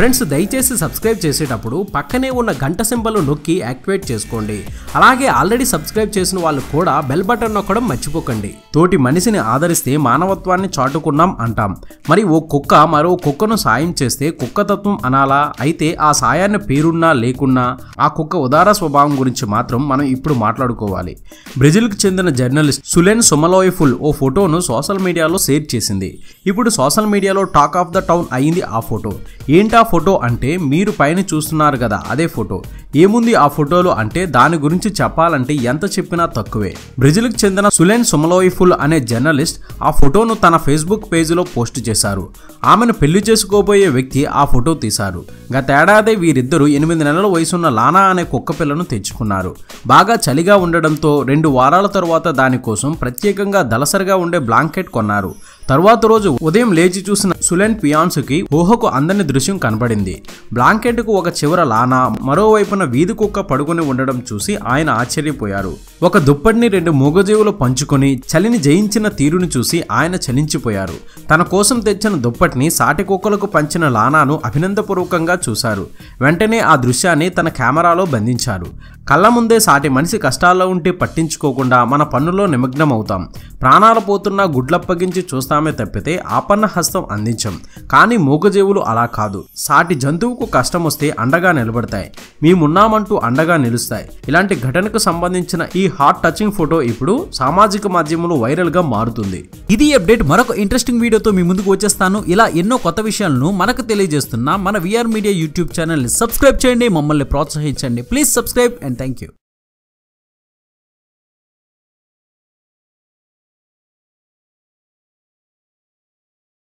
Friends దయచేసి subscribe చేసేటప్పుడు పక్కనే ఉన్న గంట సింబల్ నొక్కి యాక్టివేట్ చేసుకోండి. అలాగే ఆల్రెడీ సబ్స్క్రైబ్ చేసిన వాళ్ళు కూడా బెల్ బటన్ నొక్కడం మర్చిపోకండి. తోటి మనిషిని ఆదరిస్తే మానవత్వాన్ని చాటుకున్నాం అంటాం. మరి ఓ కుక్క మరో కుక్కను సాయం చేస్తే కుక్కతత్వం అనాలా? అయితే ఆ సాయాన్ని పేరున్నా లేకున్నా ఆ కుక్క ఉదార స్వభావం గురించి మాత్రం మనం ఇప్పుడు మాట్లాడుకోవాలి. బ్రెజిల్కి చెందిన జర్నలిస్ట్ సులెన్ సుమలోయఫుల్ ఓ ఫోటోను సోషల్ మీడియాలో షేర్ చేసింది. ఇప్పుడు సోషల్ మీడియాలో టాక్ ఆఫ్ ద టౌన్ అయింది ఆ ఫోటో. ఏంటా ఫోటో అంటే మీరు పైన చూస్తున్నారు కదా అదే ఫోటో. ఏముంది ఆ ఫోటోలో అంటే దాని గురించి చెప్పాలంటే ఎంత చెప్పినా తక్కువే. బ్రెజిల్కు చెందిన సులెన్ సుమలోయిఫుల్ అనే జర్నలిస్ట్ ఆ ఫోటోను తన ఫేస్బుక్ పేజీలో పోస్ట్ చేశారు. ఆమెను పెళ్ళి చేసుకోబోయే వ్యక్తి ఆ ఫోటో తీశారు. గతేడాది వీరిద్దరూ ఎనిమిది నెలల వయసున్న లానా అనే కుక్క పిల్లను తెచ్చుకున్నారు. బాగా చలిగా ఉండడంతో రెండు వారాల తరువాత దానికోసం ప్రత్యేకంగా దళసరిగా ఉండే బ్లాంకెట్ కొన్నారు. తరువాత రోజు ఉదయం లేచి చూసిన సులెన్ పియాన్సుకి ఊహకు అందని దృశ్యం కనబడింది. బ్లాంకెట్కు ఒక చివర లానా మరోవైపున వీధి కుక్క పడుకుని ఉండడం చూసి ఆయన ఆశ్చర్యపోయారు. ఒక దుప్పటిని రెండు మూగజీవులు పంచుకొని చలిని జయించిన తీరుని చూసి ఆయన చలించిపోయారు. తన కోసం తెచ్చిన దుప్పటిని సాటి కుక్కలకు పంచిన లానాను అభినందపూర్వకంగా చూశారు. వెంటనే ఆ దృశ్యాన్ని తన కెమెరాలో బంధించారు. కళ్ళ ముందే సాటి మనిషి కష్టాల్లో ఉంటే పట్టించుకోకుండా మన పనుల్లో నిమగ్నమవుతాం. ప్రాణాలు పోతున్నా గుడ్లప్పగించి చూస్తామే తప్పితే ఆపన్న హస్తం అందించం. కానీ మూగజీవులు అలా కాదు. సాటి జంతువుకు కష్టం వస్తే అండగా నిలబడతాయి. మేమున్నామంటూ అండగా నిలుస్తాయి. ఇలాంటి ఘటనకు సంబంధించిన ఈ హార్ట్ టచింగ్ ఫోటో ఇప్పుడు సామాజిక మాధ్యమంలో వైరల్గా మారుతుంది. ఇది అప్డేట్. మరొక ఇంట్రెస్టింగ్ వీడియోతో మీ ముందుకు వచ్చేస్తాను. ఇలా ఎన్నో కొత్త విషయాలను మనకు తెలియజేస్తున్న మన విఆర్ మీడియా యూట్యూబ్ ఛానల్ని సబ్స్క్రైబ్ చేయండి. మమ్మల్ని ప్రోత్సహించండి. Please subscribe and thank you